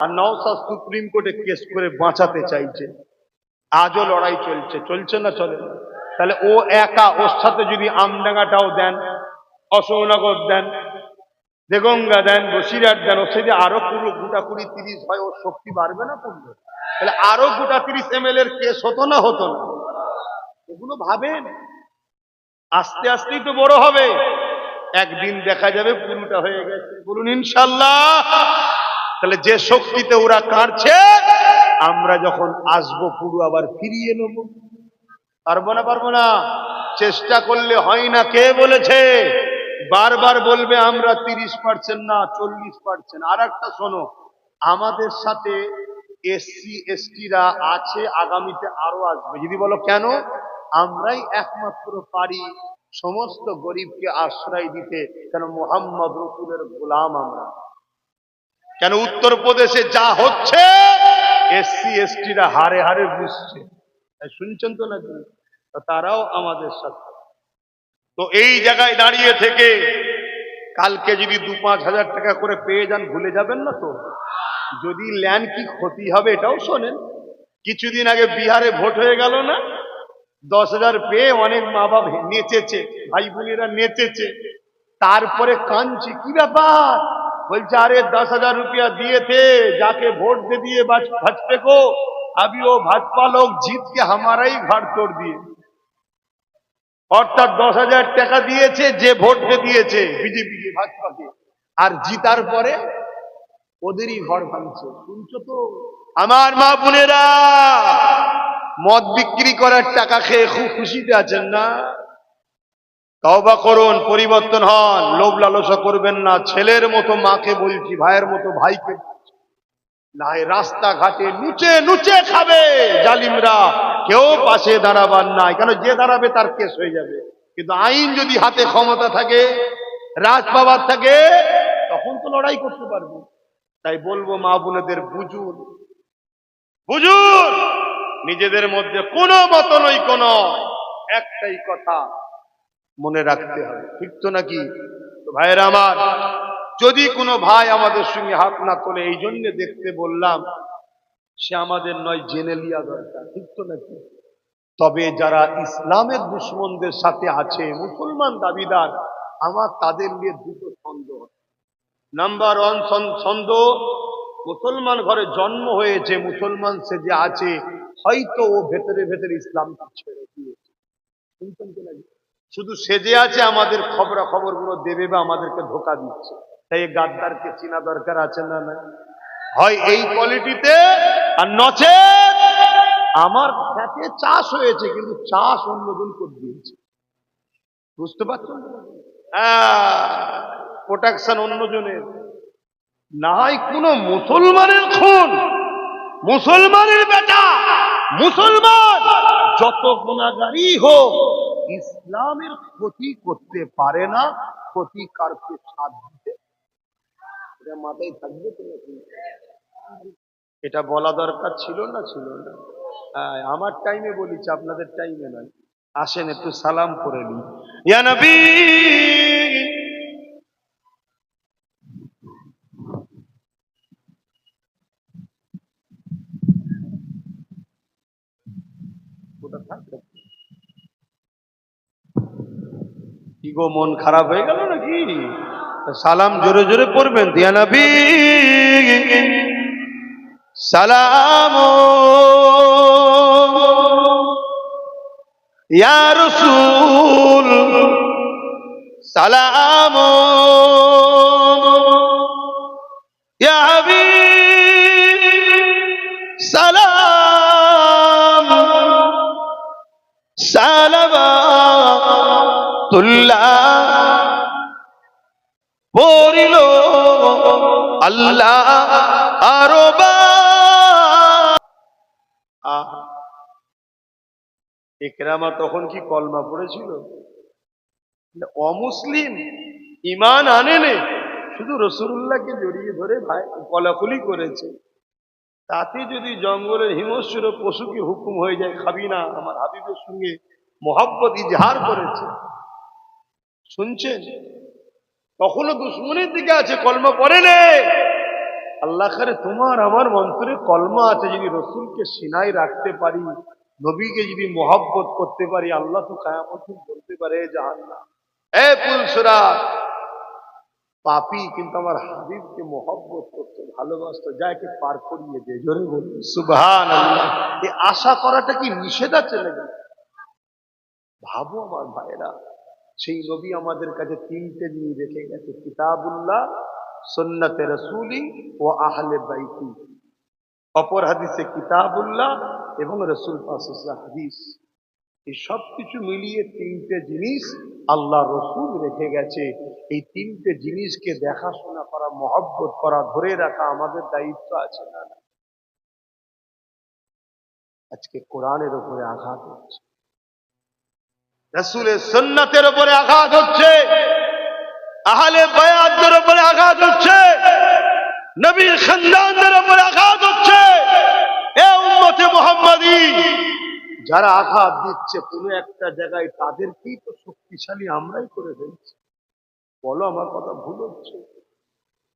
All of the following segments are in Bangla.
আর নওসাদ সুপ্রিম কোর্টে কেস করে বাঁচাতে চাইছে। আজও লড়াই চলছে। চলছে না চলে? তাহলে ও একা, ওর সাথে যদি আমডাঙ্গাটাও দেন, অশোকনগর দেন, দেগঙ্গা দেন, বসিরহাট দেন, ওর সাথে আরও পুরো গোটা কুড়ি তিরিশ হয়, ওর শক্তি বাড়বে না কমবে তাহলে আরও গোটা তিরিশ এম এর কেস হতো না হতো না? এগুলো ভাবেন? আস্তে আস্তেই তো বড় হবে। একদিন দেখা যাবে পুরোটা হয়ে গেছে। বলুন, ইনশাল্লাহ! তাহলে যে শক্তিতে ওরা কাঁদছে, আমরা যখন আসব পুরো আবার ফিরিয়ে নেব। পারব না পারব না। চেষ্টা করলে হয় না, কে বলেছে? বারবার বলবে, আমরা তিরিশ পার্সেন্ট না, চল্লিশ পার্সেন্ট। আর একটা শোনো, আমাদের সাথে এসসি, এসটিরা আছে, আগামীতে আরও আসবে। যদি বলো কেন? আমরাই একমাত্র পারি সমস্ত গরিবকে আশ্রয় দিতে, কেন মোহাম্মদ রসুলের গোলাম আমরা। কেন উত্তরপ্রদেশে যা হচ্ছে, এসসি, এসটিরা হারে হারে বুঝছে শুনছেন তো নাকি? তারাও আমাদের সাথে। তো এই জায়গায় দাঁড়িয়ে থেকে কালকে যদি দু পাঁচ হাজার টাকা করে পেয়ে যান, ভুলে যাবেন না তো? যদি ল্যান্ড কি ক্ষতি হবে এটাও শোনেন। কিছুদিন আগে বিহারে ভোট হয়ে গেল না? দশ হাজার পেয়ে অনেক মা বাপ নেচেছে ভাই বোনেরা নেচেছে। তারপরে কাঁদছে, কি ব্যাপার? বলছে अरे दस हजार रुपया दिए थे जाके वोट दे दिए भाज- भाजपे को अभी वो भाजपा लोग जीत के हमारा ही घर तोड़ दिए অর্থাৎ দশ হাজার টাকা দিয়েছে যে ভোটে দিয়েছে বিজেপিকে ভাজপাকে আর জিতার পরে ওদেরই ঘর ভাঙছে শুনছো তো আমার মা বোনেরা মদ বিক্রি করার টাকা খেয়ে খুব খুশিতে আছেন না তওবা করুন, পরিবর্তন হন, লোভ লালসা করবেন না। ছেলের মতো মাকে বলছি, ভাইয়ের মতো ভাইকে। নাই, রাস্তাঘাটে নুচে নুচে খাবে জালিমরা। কেউ পাশে দাঁড়াবার নাই, কেন যে দাঁড়াবে তার কেস হয়ে যাবে। কিন্তু আইন যদি হাতে ক্ষমতা থাকে রাজ পাওয়ার থাকে, তখন তো লড়াই করতে পারবে। তাই বলব মা বোনেদের, বুঝুন বুঝুন, নিজেদের মধ্যে কোনো মতনৈক্য নয়, একটাই কথা। মনে রাখতে হবে। ঠিক তো নাকি? ভাইয়েরা আমার, যদি কোনো ভাই আমাদের সঙ্গে হাত না তোলে, এই জন্য দেখতে বললাম, সে আমাদের নয়, জেনে লিয়া দরকার। ঠিক তো নাকি? তবে যারা ইসলামের দুশ্মনদের সাথে আছে, মুসলমান দাবিদার, আমার তাদের নিয়ে দুটো সন্দেহ নাম্বার ওয়ান সন্দেহ মুসলমান ঘরে জন্ম হয়েছে, মুসলমান সে যে আছে, হয়তো ও ভেতরে ভেতরে ইসলামকে ছেড়ে দিয়েছে। শুনছেন নাকি? শুধু সেজে আছে আমাদের খবরা খবরগুলো দেবে বা আমাদেরকে ধোকা দিচ্ছে। তাই গাদ্দারকে চিনা দরকার আছে না না হয় এই কোয়ালিটিতে আর নচে আমার খেতে চাষ হয়েছে, কিন্তু চাষ অন্যজন করে দিয়েছে। বুঝতে পারছ? প্রোটেকশন অন্যজনের। নাই কোন মুসলমানের খুন, মুসলমানের বেটা, মুসলমান, যত গুণাগারই হোক ইসলামের ক্ষতি করতে পারে না ক্ষতি কারকে সাথ দিতে মাথায় থাকবে এটা বলা দরকার ছিল না ছিল না? হ্যাঁ, আমার টাইমে বলিছি আপনাদের টাইমে নয়। আসেন একটু সালাম করে নিন ইয়া নবী! ওটা থাক। কি গো, মন খারাপ হয়ে গেল নাকি? সালাম জোরে জোরে পড়বেন, দিয়া নবী। সালাম ইয়ার সুল সালাম সালামাতুল্লাহ পড়িল আল্লাহ আরও তখন কি কলমা পড়েছিল? অমুসলিম ইমান আনেনে, শুধু রসুল্লাহকে জড়িয়ে ধরে ভাই কলাকুলি করেছে। তাতে যদি জঙ্গলের হিংস্র পশুকে হুকুম হয়ে যায়, খাবি না। আমার হাবিবের সঙ্গে মোহাব্বত ইজহার করেছে। শুনছেন? তখনও দুশ্মনের দিকে আছে, কলমা পড়ে নে। আল্লাহ খারে তোমার আমার মন্ত্রে কলমা আছে, যদি রসুলকে সিনাই রাখতে পারি, নবীকে যদি মোহাব্বত করতে পারি, আল্লাহ তো কায়ামত বলতে পারে জাহান্না এ পুলসরা পাপি কিন্তু আমার হাবিবকে মোহব্বত করতো ভালোবাসতো, যাকে পার করিয়ে দে, জোরে বলুন। এই আশা করাটা কি নিষেধ আছে নাকি ভাবো আমার ভাইরা সেই নবী আমাদের কাছে তিনটে জিনিস রেখে গেছে। কিতাবুল্লাহ সন্ন্যতে রসুলি ও আহলে বাইতি। অপর হাদিসে কিতাবুল্লাহ এবং রসুল হাদিস। এই সব কিছু মিলিয়ে তিনটে জিনিস আল্লাহ রসুল রেখে গেছে। এই তিনটে জিনিসকে দেখাশোনা করা, মহব্বত করা, ধরে রাখা আমাদের দায়িত্ব আছে না না? আজকে কোরআনের উপরে আঘাত হচ্ছে। রসুলের সন্ন্যতের উপরে আঘাত হচ্ছে। আহলে বায়াতদের উপরে আঘাত হচ্ছে। নবীর খানদানদের উপরে আঘাত হচ্ছে। এ উম্মতে মোহাম্মদী, যারা আঘাত দিচ্ছে, কোনো একটা জায়গায় তাদেরকেই তো শক্তিশালী আমরাই করে ফেলছি। বলো আমার কথা ভুল হচ্ছে?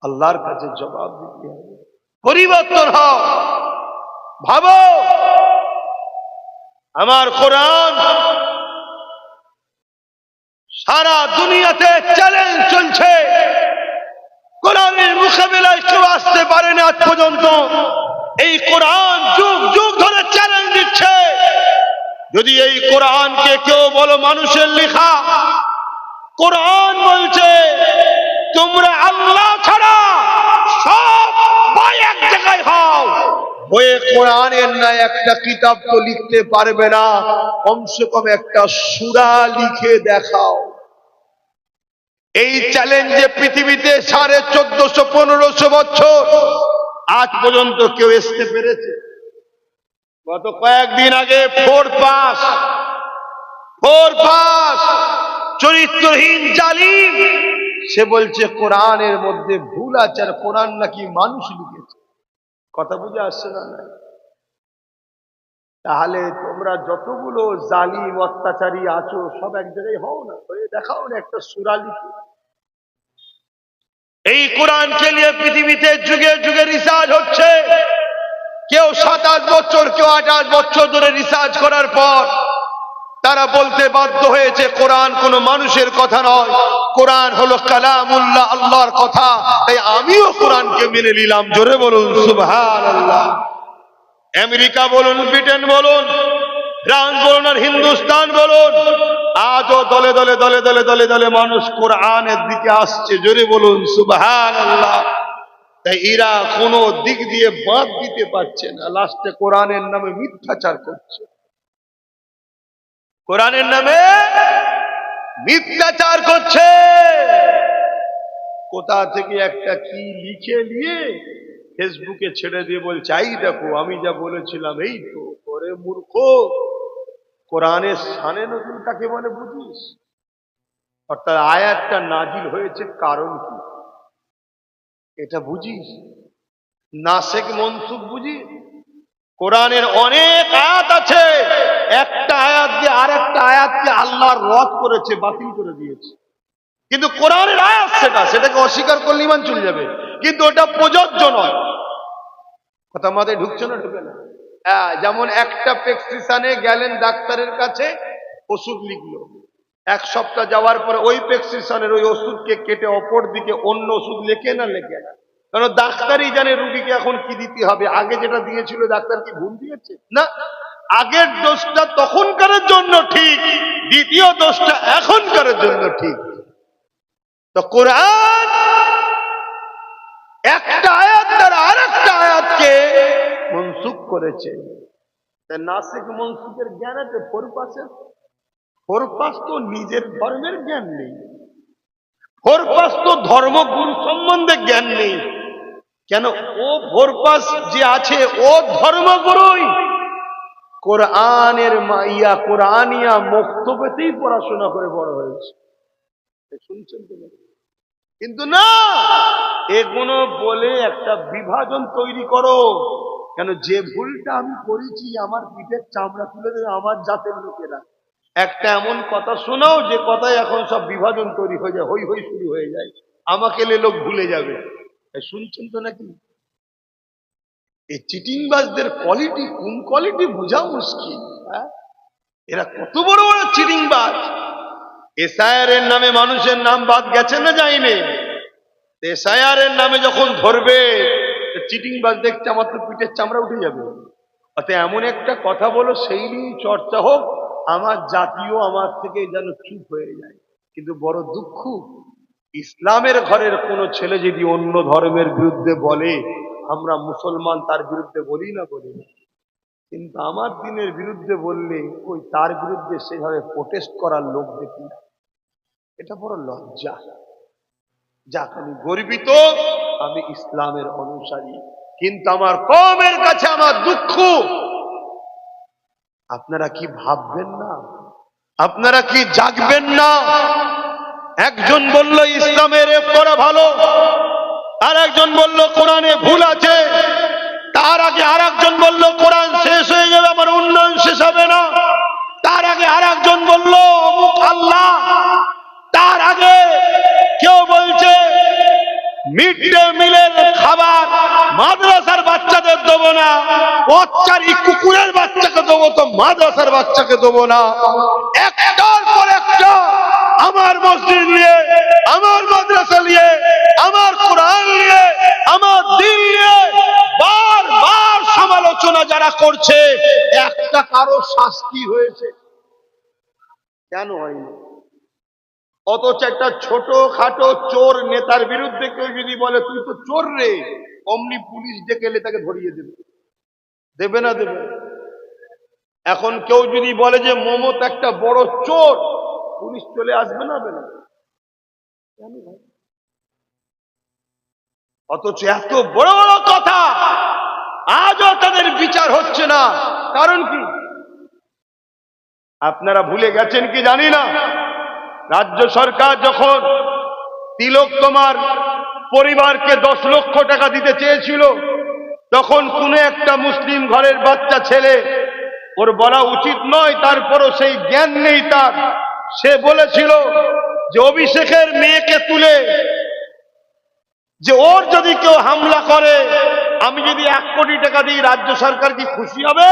আল্লাহর কাছে জবাব দিতে হবে। পরিবর্তন হও। ভাবো, আমার কোরআন সারা দুনিয়াতে চ্যালেঞ্জ চলছে। কোরআনের মোকাবিলায় কেউ আসতে পারে না আজ পর্যন্ত। এই কোরআন যুগ যুগ ধরে চ্যালেঞ্জ দিচ্ছে। যদি এই কোরআনকে কেউ বলো মানুষের লেখা, কোরআন বলছে, তোমরা আল্লাহ ছাড়া সব ভাই এক জায়গায় হও। বইয়ে কোরআনের না একটা কিতাব তো লিখতে পারবে না, কমসে কম একটা সুরা লিখে দেখাও। এই চ্যালেঞ্জে পৃথিবীতে সাড়ে চোদ্দশো, পনেরোশো বছর। আজ পর্যন্ত কেউ আসতে পেরেছে। গত কয়েকদিন আগে ফোর পাস ফোর পাস, চরিত্রহীন জালিম, সে বলছে, কোরআনের মধ্যে ভুল আছে আর কোরআন নাকি মানুষ লিখেছে। কথা বুঝে আসছে না তাহলে তোমরা যতগুলো জালিম, অত্যাচারী আছো, সব এক জায়গায় হও না দেখাও না, একটা সুরা লিখে। এই কোরআনকে নিয়ে পৃথিবীতে যুগে যুগে রিসার্চ হচ্ছে। কেউ সাতাশ বছর, কেউ আঠাশ বছর ধরে রিসার্চ করার পর তারা বলতে বাধ্য হয়েছে, কোরআন কোনো মানুষের কথা নয়। কোরআন হলো কালামুল্লাহ, আল্লাহর কথা। তাই আমিও কোরআনকে মেনে নিলাম। জোরে বলুন সুবহান আল্লাহ আমেরিকা বলুন, ব্রিটেন বলুন ফ্রান্স বলুন আর হিন্দুস্তান বলুন। আজও দলে দলে দলে দলে দলে দলে মানুষ কোরআনের দিকে আসছে। জোরে বলুন সুবহান আল্লাহ তাই এরা কোনো দিক দিয়ে বাদ দিতে পারছে না। লাস্টে কোরআনের নামে মিথ্যাচার করছে। কোরআনের নামে মিথ্যাচার করছে। কোথা থেকে একটা কি লিখে নিয়ে ফেসবুকে ছেড়ে দিয়ে বলছে এই দেখো, আমি যা বলেছিলাম, এই তো করে মূর্খ। কোরআনের সানে নতুন কাকে বলে বুঝিস? অর্থাৎ আয়াতটা নাজিল হয়েছে কারণ কি? এটা বুঝিস? নাসেক মনসুখ বুঝি কোরআনের অনেক আয়াত আছে। একটা আয়াত দিয়ে আর একটা আয়াতকে আল্লাহর রদ করেছে, বাতিল করে দিয়েছে। কিন্তু কোরআনের আয়াত সেটা, সেটাকে অস্বীকার করলে ইমান চলে যাবে। কিন্তু ওটা প্রযোজ্য নয়। কথা মাথায় ঢুকছে না, ঢুকে না? হ্যাঁ যেমন একটা প্রেসক্রিপশনে গেলেন ডাক্তারের কাছে, ওষুধ লিখলো। এক সপ্তাহ যাওয়ার পরে ওই প্রেসক্রিপশনের ওই ওষুধকে কেটে অপর দিকে অন্য ওষুধ লেখে না লেখে না। কারণ ডাক্তারই জানে রুগীকে এখন কি দিতে হবে। আগে যেটা দিয়েছিল ডাক্তার কি ভুল দিয়েছে? না। আগের দোষটা তখনকারের জন্য ঠিক, দ্বিতীয় দোষটা এখনকারের জন্য ঠিক। তো কোরআন একটা আয়াত আর একটা আয়াতকে করেছে। নাসিক মনসুখের জ্ঞান আছে ফোরপাসের ফোরপাস তো নিজের ধর্মের জ্ঞান নেই। ফোরপাস তো ধর্মগুরু সম্বন্ধে জ্ঞান নেই। কেন? ও ফোরপাস যে আছে ও ধর্মগুরুই কোরআনের মাইয়া কোরআনিয়া মক্তবেতেই পড়াশোনা করে বড় হয়েছে। শুনছেন? কিন্তু না! এগুলো বলে একটা বিভাজন তৈরি করো। কেন যে ভুলটা আমি করেছি, আমার পিঠের চামড়া তুলে দেবে আমার জাতের লোকেরা। একটা এমন কথা শোনাও, যে কথায় এখন সব বিভাজন তৈরি হয়ে যায়, হই হই শুরু হয়ে যায়। আমাকে এলে লোক ভুলে যাবে। শুনছেন তো নাকি? এই চিটিংবাজদের কোয়ালিটি কোন কোয়ালিটি বোঝা মুশকিল হ্যাঁ? এরা কত বড় বড় চিটিংবাজ। এসআইআর নামে মানুষের নাম বাদ গেছে না যায়নি? এসআইআর নামে যখন ধরবে চিটিংবাজ দেখছে, আমার তো পিঠের চামড়া উঠে যাবে অত এমন একটা কথা বলো, সেই নিয়ে চর্চা হোক, আমার জাতীয় আমার থেকে যেন চুপ হয়ে যায় কিন্তু বড় দুঃখ, ইসলামের ঘরের কোনো ছেলে যদি অন্য ধর্মের বিরুদ্ধে বলে, আমরা মুসলমান তার বিরুদ্ধে বলি না বলি না। কিন্তু আমার দিনের বিরুদ্ধে বললে, ওই তার বিরুদ্ধে সেভাবে প্রোটেস্ট করার লোক দেখি না। এটা বড় লজ্জা যাক, আমি গর্বিত আমি ইসলামের অনুসারী। কিন্তু আমার কমের কাছে আমার দুঃখ। আপনারা কি ভাববেন না? আপনারা কি জাগবেন না? একজন বলল, ইসলামের করা ভালো। আর একজন বলল, কোরআনে ভুল আছে। তার আগে আর একজন বলল, কোরআন শেষ হয়ে যাবে, আমার উন্নয়ন শেষ হবে না। তার আগে আর একজন বলল, অমুক আল্লাহ। তার আগে কেউ বলছে মিড ডে মিলের খাবার মাদ্রাসার বাচ্চাদের দেবো না বাচ্চার কুকুরের বাচ্চাকে দেবো তো মাদ্রাসার বাচ্চাকে দেবো না। একটার পর একটা আমার মসজিদ নিয়ে, আমার মাদ্রাসা নিয়ে, আমার কোরআন নিয়ে, আমার দিন নিয়ে বারবার সমালোচনা যারা করছে, একটা কারও শাস্তি হয়েছে। কেন হয়নি? অথচ একটা ছোট খাটো চোর নেতার বিরুদ্ধে কেউ যদি বলে, তুই তো চোর রে, অমনি পুলিশ ডেকে এলে তাকে ধরিয়ে দেবে। দেবে না দেবে। এখন কেউ যদি বলে যে মমত একটা বড় চোর, পুলিশ চলে আসবে না? না। অথচ এত বড় বড় কথা, আজও তাদের বিচার হচ্ছে না। কারণ কি? আপনারা ভুলে গেছেন কি জানি না? রাজ্য সরকার যখন তিলক তোমার পরিবারকে দশ লক্ষ টাকা দিতে চেয়েছিল, তখন কোনো একটা মুসলিম ঘরের বাচ্চা ছেলে ওর বলা উচিত নয়, তারপরও সেই জ্ঞান নেই তার। সে বলেছিল যে অভিষেকের মেয়েকে তুলে যে ওর যদি কেউ হামলা করে, আমি যদি এক কোটি টাকা দিই, রাজ্য সরকার কি খুশি হবে?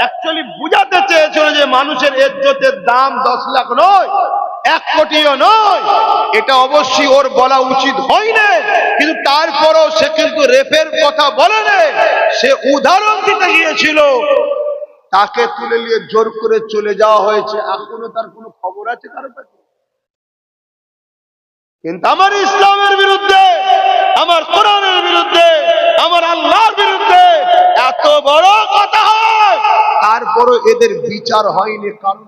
অ্যাকচুয়ালি বুঝাতে চেয়েছিল যে মানুষের এজ্জতের দাম দশ লাখ নয়। এক কোটিও নয়। এটা অবশ্যই ওর বলা উচিত হয়নি, কিন্তু তারপরও সে কিন্তু রেপের কথা বলে না সে উদাহরণ দিতে গিয়েছিল। তাকে তুলে নিয়ে জোর করে চলে যাওয়া হয়েছে। এখনও তার কোনো খবর আছে কারও কাছে? কিন্তু আমার ইসলামের বিরুদ্ধে, আমার কোরআনের বিরুদ্ধে, আমার আল্লাহর বিরুদ্ধে এত বড় কথা হয়। তারপরও এদের বিচার হয়নি কারণ?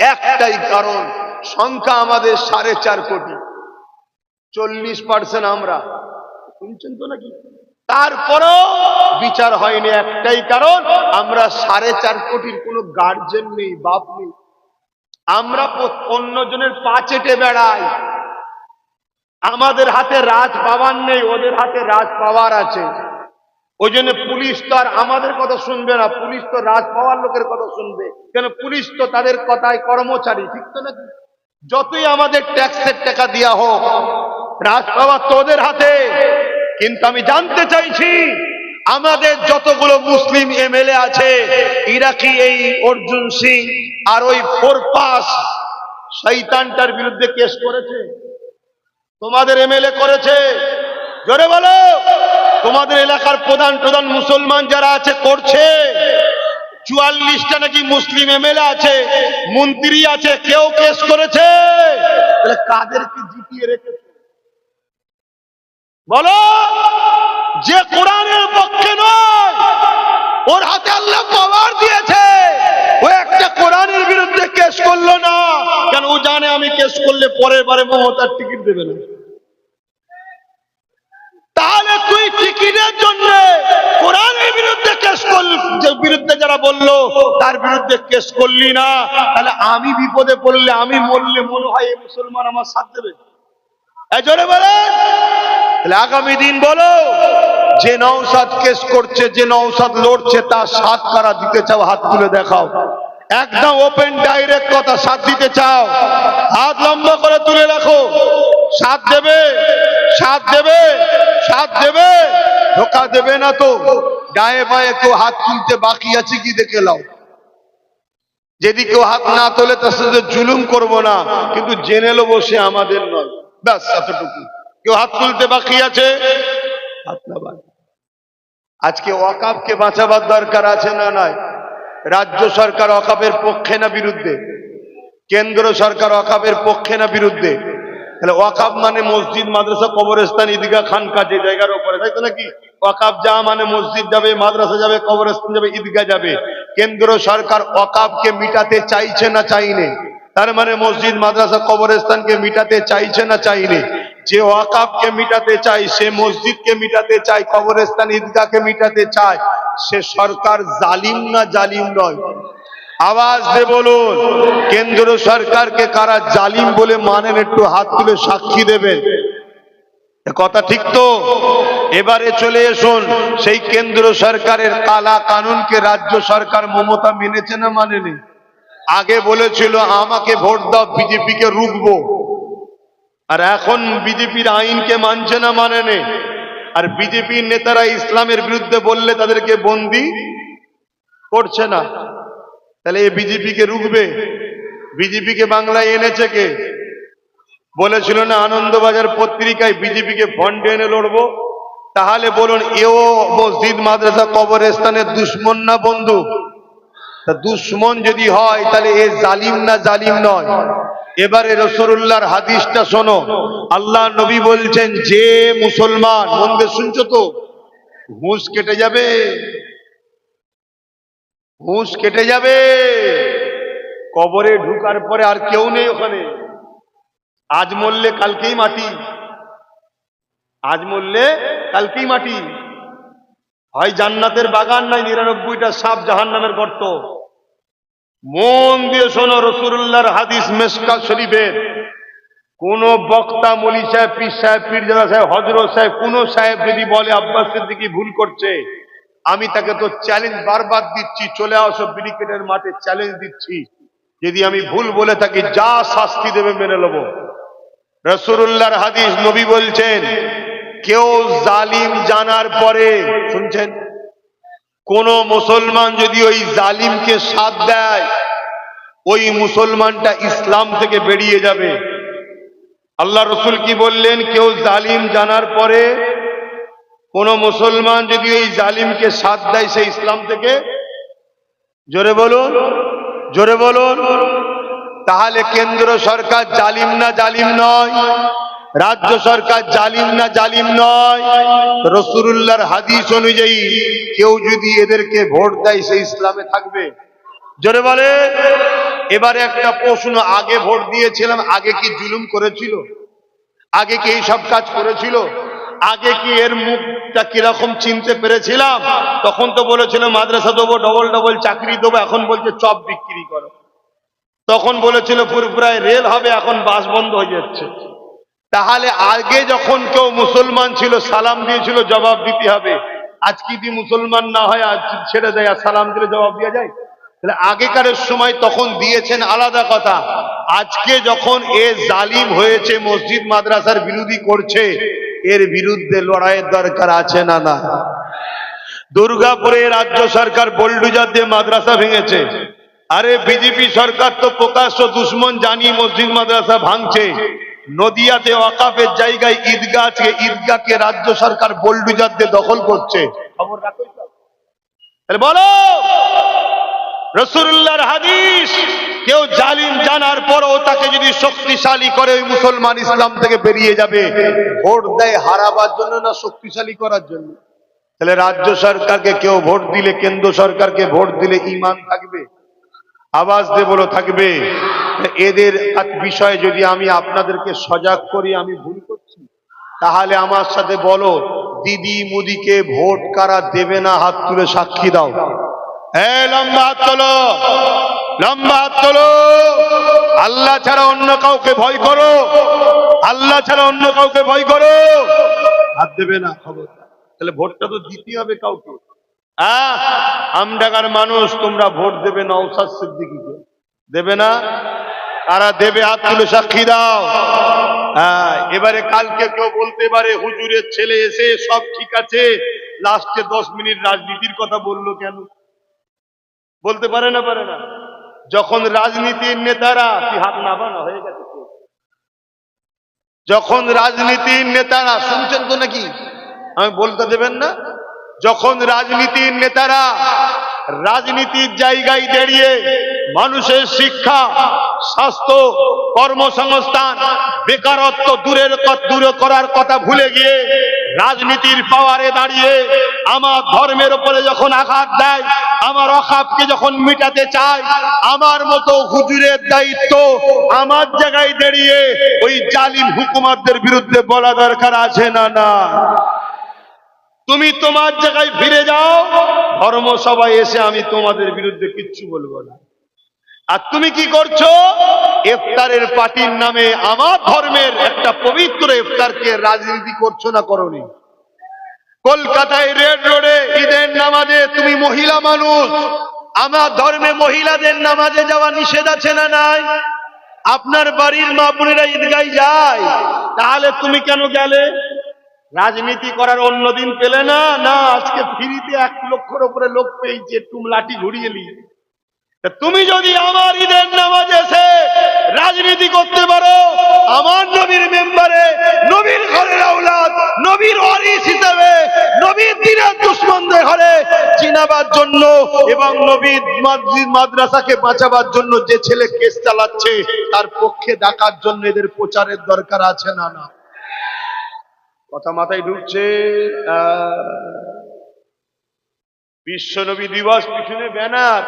একটাই কারণ, সংখ্যা আমাদের সাড়ে চার কোটি। চল্লিশ পার্সেন্ট আমরা। শুনছেন তো নাকি? তারপরও বিচার হয়নি একটাই কারণ, আমরা সাড়ে চার কোটির কোনো গার্জেন নেই, বাপ নেই। আমরা অন্যজনের পা চেটে বেড়াই। আমাদের হাতে রাজ পাওয়ার নেই, ওদের হাতে রাজ পাওয়ার আছে। ওই জন্য পুলিশ তো আর আমাদের কথা শুনবে না। পুলিশ তো রাজ পাওয়ার লোকের কথা শুনবে। কেন পুলিশ তো তাদের কথায় কর্মচারী, ঠিক তো নাকি? যতই আমাদের ট্যাক্সের টাকা দেওয়া হোক, রাজ পাওয়ার তো ওদের হাতে। কিন্তু আমি জানতে চাইছি, আমাদের যতগুলো মুসলিম এমএলএ আছে ইরাকি এই অর্জুন সিং আর ওই ফোর পাস শৈতানটার বিরুদ্ধে কেস করেছে? তোমাদের এমএলএ করেছে? জোরে বলো! তোমাদের এলাকার প্রধান প্রধান মুসলমান যারা আছে, করছে। চুয়াল্লিশটা নাকি মুসলিম এমএলএ আছে, মন্ত্রী আছে, কেউ কেস করেছে। কাদেরকে জিতিয়ে রেখেছে? বলো, যে কোরআনের পক্ষে নয়, ওর হাতে আল্লাহ পাওয়ার দিয়েছে। ও একটা কোরআনের বিরুদ্ধে কেস করল না। কেন ও জানে আমি কেস করলে পরের বারে মমতার টিকিট দেবে না। তাহলে তুই টিকিটের জন্য। কোরআনের বিরুদ্ধে কেস করলি বিরুদ্ধে যারা বলল, তার বিরুদ্ধে কেস করলি না। তাহলে আমি বিপদে পড়লে আমি মরলে মনে হয় এই মুসলমান আমার সাথ দেবে। জোরে বলেন। তাহলে আগামী দিন বলো, যে নৌসাদ কেস করছে, যে নৌসাদ লড়ছে, তার সাত কারা দিতে চাও, হাত তুলে দেখাও। একদম ওপেন ডাইরেক্ট কথা সাথ দিতে চাও। হাত লম্বা করে তুলে রাখো। সাথ দেবে সাথ দেবে সাথ দেবে। ধোকা দেবে না তো। ডায়ে বায়ে কেউ হাত তুলতে বাকি আছে কি দেখে লাও যদি কেউ হাত না তোলে তার সাথে জুলুম করব না, কিন্তু জেনে লো বসে আমাদের নয়। ব্যাস, এতটুকু। কেউ হাত তুলতে বাকি আছে? হাত না। আজকে ওয়াকাবকে বাঁচাবার দরকার আছে না নাই? রাজ্য সরকার অকাপের পক্ষে না বিরুদ্ধে? কেন্দ্র সরকার অকাপের পক্ষে না বিরুদ্ধে? তাহলে ওয়াকাব মানে মসজিদ, মাদ্রাসা, কবরস্থান, ঈদগাহ, খানকা, যে জায়গার উপরে, তাই তো নাকি? ওয়াকাব যা মানে মসজিদ যাবে, মাদ্রাসা যাবে, কবরস্থান যাবে, ঈদগাহ যাবে। কেন্দ্র সরকার ওয়াকাবকে মিটাতে চাইছে না চাইনে তার মানে মসজিদ, মাদ্রাসা, কবরস্থানকে মিটাতে চাইছে না চাইনে যে ওয়াকাবকে মিটাতে চাই সে মসজিদকে মিটাতে চায়, কবরস্থান, ঈদগাহকে মিটাতে চায়, সে সরকার জালিম না জালিম নয়। আওয়াজ দে বলুন, কেন্দ্র সরকারকে কারা জালিম বলে মানেন, একটু হাত তুলে সাক্ষী দেবেন। কথা ঠিক তো? এবারে চলে এসুন, সেই কেন্দ্র সরকারের কালা কানুনকে রাজ্য সরকার মমতা মেনেছে না মানেনি? আগে বলেছিল, আমাকে ভোট দাও, বিজেপিকে রুখবো। আর এখন বিজেপির আইনকে মানছে না মানে নে আর বিজেপির নেতারা ইসলামের বিরুদ্ধে বললে তাদেরকে বন্দি করছে না। তাহলে এই বিজেপিকে রুখবে? বিজেপিকে বাংলায় এনেছে কে? বলেছিল না, আনন্দবাজার পত্রিকায় বিজেপিকে ফন্ডে এনে লড়বো। তাহলে বলুন, এও মসজিদ, মাদ্রাসা, কবরস্থানের দুশ্মন না বন্ধু? তা দুশ্মন যদি হয়, তাহলে এ জালিম না জালিম নয়। এবারে রসুল্লাহর হাদিসটা শোনো। আল্লাহ নবী বলছেন, যে মুসলমান, মন দিয়ে শুনছো তো? হুঁশ কেটে যাবে। হুঁশ কেটে যাবে। কবরে ঢুকার পরে আর কেউ নেই ওখানে। আজ মরলে কালকেই মাটি। আজ মরলে কালকেই মাটি। হয় জান্নাতের বাগান নাই নিরানব্বইটা সাপ জাহান নামের গর্ত। মন দিয়ে শোনো রসুল্লাহর হাদিস মেসকা শরীফের। কোন বক্তা মলি সাহেব, পীর সাহেব, পীরজাদা সাহেব হজরত সাহেব কোন সাহেব যদি বলে আব্বাস সিদ্দিকি ভুল করছে আমি তাকে তো চ্যালেঞ্জ বারবার দিচ্ছি, চলে আসো ব্রিকেটের মাঠে চ্যালেঞ্জ দিচ্ছি। যদি আমি ভুল বলে থাকি, যা শাস্তি দেবে মেনে নেব। রসুল্লাহর হাদিস নবী বলছেন, কেউ জালিম জানার পরে, শুনছেন? কোন মুসলমান যদি ওই জালিমকে সাথ দেয়, ওই মুসলমানটা ইসলাম থেকে বেরিয়ে যাবে। আল্লাহ রসুল কি বললেন? কেউ জালিম জানার পরে কোন মুসলমান যদি এই জালিমকে সাথ দেয় সে ইসলাম থেকে, জোরে বলুন জোরে বলুন, তাহলে কেন্দ্র সরকার জালিম না জালিম নয়, রাজ্য সরকার জালিম না জালিম নয়, রসুল্লাহর হাদিস অনুযায়ী কেউ যদি এদেরকে ভোট দেয় সে ইসলামে থাকবে। জোরে বলে এবারে একটা প্রশ্ন, আগে ভোট দিয়েছিলাম, আগে কি জুলুম করেছিল? আগে কি এই সব কাজ করেছিল? আগে কি এর মুখটা কীরকম চিনতে পেরেছিলাম, তখন তো বলেছিল, মাদ্রাসা দেবো ডবল ডবল চাকরি দেবো, এখন বলছে, চপ বিক্রি করো। তখন বলেছিল পুরপুরায় রেল হবে, এখন বাস বন্ধ হয়ে যাচ্ছে। তাহলে আগে যখন কেউ মুসলমান ছিল, সালাম দিয়েছিল, জবাব দিতে হবে। আজ কি দি মুসলমান না হয়, আজ ছেড়ে দেয়, আর সালাম দিলে জবাব দেওয়া যায়? তাহলে আগেকারের সময় তখন দিয়েছেন আলাদা কথা। আজকে যখন এ জালিম হয়েছে, মসজিদ মাদ্রাসার বিরোধী করছে এর বিরুদ্ধে লড়াইয়ের দরকার আছে না না? দুর্গাপুরে রাজ্য সরকার বোল্ডুজার দিয়ে মাদ্রাসা ভেঙেছে। আরে বিজেপি সরকার তো প্রকাশ্য দুশ্মন জানিয়ে মসজিদ মাদ্রাসা ভাঙছে। নদিয়াতে ওয়াকাফের জায়গায় ঈদগাহ আছে ঈদগাহকে রাজ্য সরকার বোল্ডুজার দিয়ে দখল করছে। খবর রাখো বলো! রসুল্লাহর হাদিস। কেউ জালিম জানার পরও তাকে যদি শক্তিশালী করে ওই মুসলমান ইসলাম থেকে বেরিয়ে যাবে, ভোট দেয় হারাবার জন্য না শক্তিশালী করার জন্য? তাহলে রাজ্য সরকারকে কেউ ভোট দিলে, কেন্দ্র সরকারকে ভোট দিলে ইমান থাকবে? আওয়াজ দিয়ে বলো, থাকবে। এদের বিষয়ে যদি আমি আপনাদেরকে সজাগ করি, আমি ভুল করছি? তাহলে আমার সাথে বলো, দিদি মুদিকে ভোট কারা দেবে না, হাত তুলে সাক্ষী দাও। হ্যাঁ লম্বা হাত তোলো। লম্বা হাত তোলো। আল্লাহ ছাড়া অন্য কাউকে ভয় করো। আল্লাহ ছাড়া অন্য কাউকে ভয় করো। হাত দেবে না খবর তাহলে ভোটটা তো দিতে হবে কাউকে। আমডাঙ্গার মানুষ তোমরা ভোট দেবে না ঔসাদ সিদ্দিকিকে। দেবে না? তারা দেবে? হাত তুলে সাক্ষী দাও। হ্যাঁ এবারে কালকে কেউ বলতে পারে হুজুরের ছেলে এসে সব ঠিক আছে। লাস্টে দশ মিনিট রাজনীতির কথা বলল কেন? বলতে পারে না পারে না। যখন রাজনীতির নেতারা কি হাত নাবানা হয়ে গেছে যখন রাজনীতির নেতারা, শুনছেন তো নাকি? আমি বলতে দেবেন না। যখন রাজনীতির নেতারা রাজনীতির জায়গায় দাঁড়িয়ে মানুষের শিক্ষা স্বাস্থ্য, কর্মসংস্থান, বেকারত্ব দূরের দূরে করার কথা ভুলে গিয়ে রাজনীতির পাওয়ারে দাঁড়িয়ে আমার ধর্মের উপরে যখন আঘাত দেয়, আমার অখাপকে যখন মিটাতে চায়, আমার মতো হুজুরের দায়িত্ব আমার জায়গায় দাঁড়িয়ে ওই জালিম হুকুমাতদের বিরুদ্ধে বলা দরকার আছে না না? তুমি তোমার জায়গায় ফিরে যাও ধর্ম সবাই এসে আমি তোমাদের বিরুদ্ধে কিচ্ছু বলব না। আর তুমি কি করছ? ইফতারের পার্টির নামে আমার ধর্মের একটা পবিত্র ইফতারকে রাজনীতি করছ না করনি? কলকাতায় রেড রোডে ঈদের নামাজে তুমি মহিলা মানুষ। আমার ধর্মে মহিলাদের নামাজে যাওয়া নিষেধ আছে না নাই? আপনার বাড়ির মা বোনেরা ঈদগায় যায়, তাহলে তুমি কেন গেলে? রাজনীতি করার অন্য দিন পেলে না? না, আজকে ফ্রিতে এক লক্ষর উপরে লোক পেয়েছে তুমি লাঠি ঘুরিয়ে নিয়ে। তুমি যদি আমার ঈদের নামাজ এসে রাজনীতি করতে পারো আমার নবীর মেম্বারে নবীর ঘরের আওলাদ নবীর ওয়ারিস হিসেবে নবীর দিনের দুশ্মনদের ঘরে চিনাবার জন্য এবং নবীর মাদ্রাসাকে বাঁচাবার জন্য যে ছেলে কেস চালাচ্ছে তার পক্ষে ডাকার জন্য এদের প্রচারের দরকার আছে না না? কথা মাথায় ঢুকছে আহ, বিশ্বনবী দিবস পিছনে ব্যানার।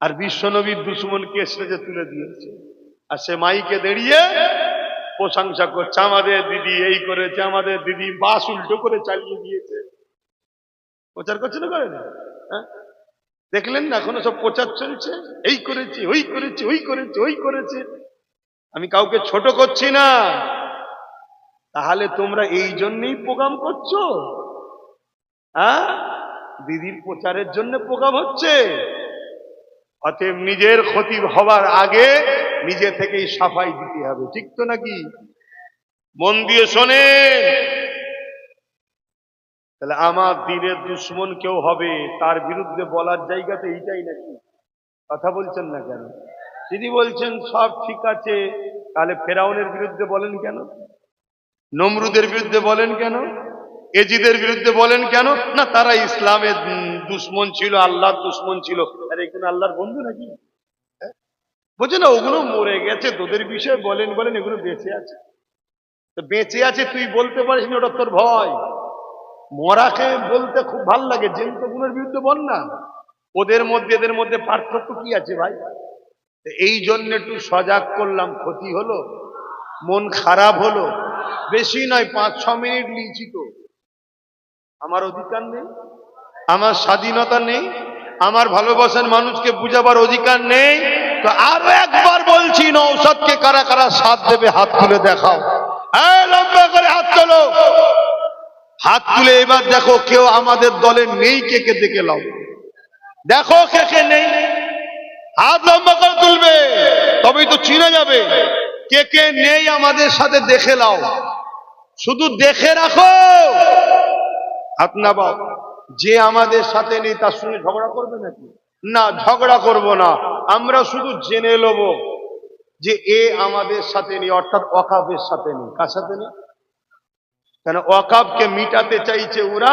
আর বিশ্বনবীর দুশ্মনকে স্টেজে তুলে দিয়েছে। আর সে মাইকে দাঁড়িয়ে প্রশংসা করছে, আমাদের দিদি এই করেছে, আমাদের দিদি বাস উল্টো করে চালিয়ে দিয়েছে। প্রচার করছে না করে না? হ্যাঁ? দেখলেন না, এখনও সব প্রচার চলছে? এই করেছে, ওই করেছে ওই করেছে ওই করেছে। আমি কাউকে ছোট করছি না। তাহলে তোমরা এই জন্যই প্রোগ্রাম করছ? হ্যাঁ? দিদির প্রচারের জন্য প্রোগ্রাম হচ্ছে। অতএব নিজের ক্ষতি হবার আগে নিজে থেকেই সাফাই দিতে হবে, ঠিক তো নাকি? মন দিয়ে শোনে তাহলে আমার দিনের দুশ্মন কেউ হবে, তার বিরুদ্ধে বলার জায়গাতে এইটাই নাকি? কথা বলছেন না কেন? তিনি বলছেন, সব ঠিক আছে, তাহলে ফেরাউনের বিরুদ্ধে বলেন কেন? নমরুদের বিরুদ্ধে বলেন কেন? এজিদের বিরুদ্ধে বলেন কেন? না, তারা ইসলামের দুশ্মন ছিল, আল্লাহর দুশ্মন ছিল। আর এগুলো আল্লাহর বন্ধু নাকি? বলছে না, ওগুলো মরে গেছে, তোদের বিষয়ে বলেন বলেন, এগুলো বেঁচে আছে। তো বেঁচে আছে, তুই বলতে পারিস না, ওটা তোর ভয়। মরাকে বলতে খুব ভালো লাগে জেন্তগুলোর বিরুদ্ধে বল না। ওদের মধ্যে, এদের মধ্যে পার্থক্য কি আছে ভাই? এই জন্য একটু সজাগ করলাম, ক্ষতি হলো, মন খারাপ হলো। বেশি নয় পাঁচ ছ মিনিট লিখছি তো। আমার অধিকার নেই। আমার স্বাধীনতা নেই। আমার ভালোবাসার মানুষকে বুঝাবার অধিকার নেই। তো আরও একবার বলছি নৌসদকে কারা কারা সাথ দেবে, হাত তুলে দেখাও। লম্বা করে হাত তোলো। হাত তুলে এবার দেখো, কেউ আমাদের দলে নেই, কে কে দেখে লাও দেখো কে কে নেই। হাত লম্বা করে তুলবে, তবেই তো চিনে যাবে। কে কে নেই আমাদের সাথে দেখে লাও শুধু দেখে রাখো। হাত নাবাও যে আমাদের সাথে নেই, তার সঙ্গে ঝগড়া করবে নাকি? না, ঝগড়া করব না। আমরা শুধু জেনে লব যে এ আমাদের সাথে নেই, অর্থাৎ অকাবের সাথে নেই। কার সাথে নেই? কেন অকাবকে মিটাতে চাইছে ওরা